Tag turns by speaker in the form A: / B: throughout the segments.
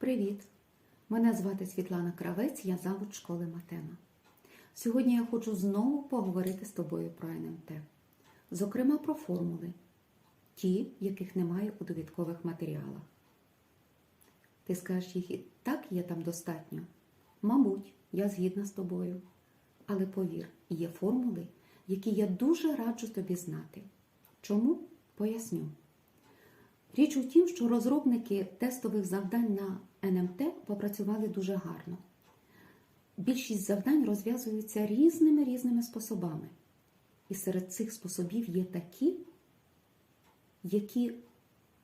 A: Привіт! Мене звати Світлана Кравець, я завуч школи Матема. Сьогодні я хочу знову поговорити з тобою про НМТ, зокрема про формули, ті, яких немає у довідкових матеріалах. Ти скажеш, їх і так є там достатньо? Мабуть, я згідна з тобою. Але повір, є формули, які я дуже раджу тобі знати. Чому? Поясню. Річ у тім, що розробники тестових завдань на НМТ попрацювали дуже гарно. Більшість завдань розв'язуються різними різними способами. І серед цих способів є такі, які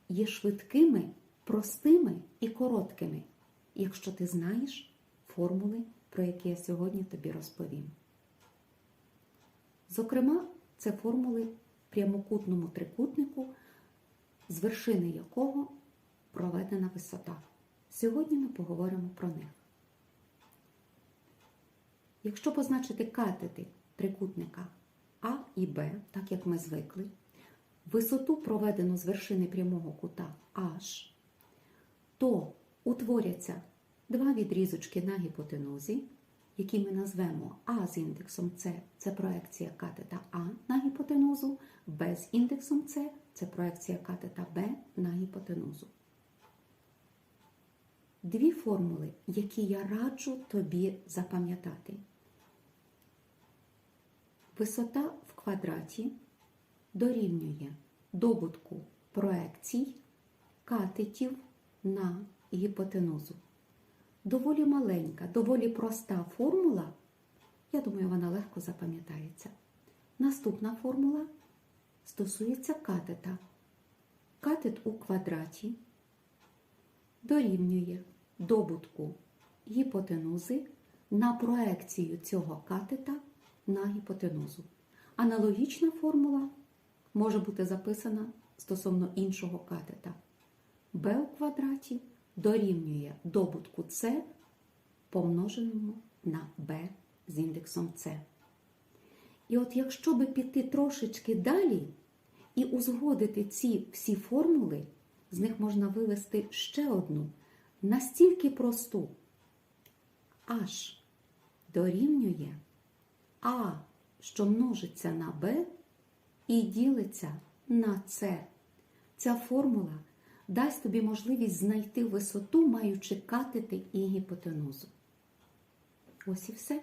A: є швидкими, простими і короткими, якщо ти знаєш формули, про які я сьогодні тобі розповім. Зокрема, це формули прямокутному трикутнику, з вершини якого проведена висота. Сьогодні ми поговоримо про них. Якщо позначити катети трикутника А і Б, так як ми звикли, висоту проведену з вершини прямого кута H, то утворяться два відрізочки на гіпотенузі, які ми назвемо А з індексом С це проекція катета А на гіпотенузу, Б з індексом С це проекція катета Б на гіпотенузу. Дві формули, які я раджу тобі запам'ятати. Висота в квадраті дорівнює добутку проекцій катетів на гіпотенузу. Доволі маленька, доволі проста формула. Я думаю, вона легко запам'ятається. Наступна формула стосується катета. Катет у квадраті дорівнює добутку гіпотенузи на проекцію цього катета на гіпотенузу. Аналогічна формула може бути записана стосовно іншого катета. b у квадраті дорівнює добутку С помноженому на b з індексом С. І от якщо би піти трошечки далі і узгодити ці всі формули, з них можна вивести ще одну, настільки просту. H дорівнює А, що множиться на Б і ділиться на С. Ця формула дасть тобі можливість знайти висоту, маючи катети і гіпотенузу. Ось і все.